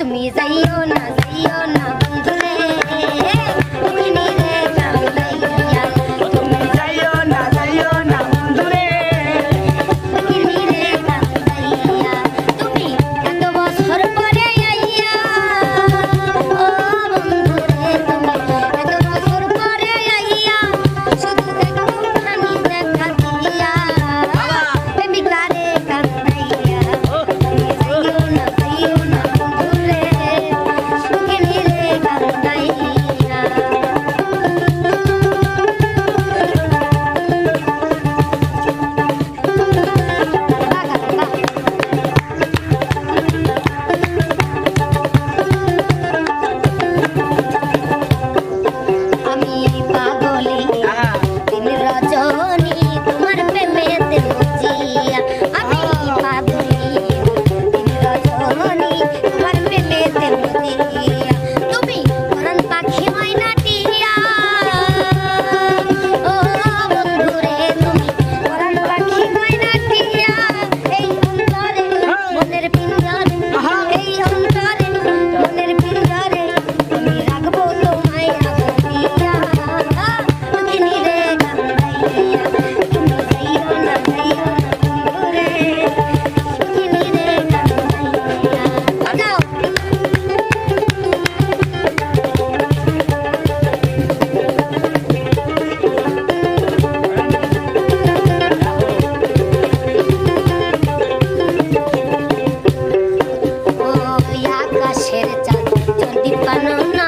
তুমি যাইও না যাইও না Share it out, don't dip on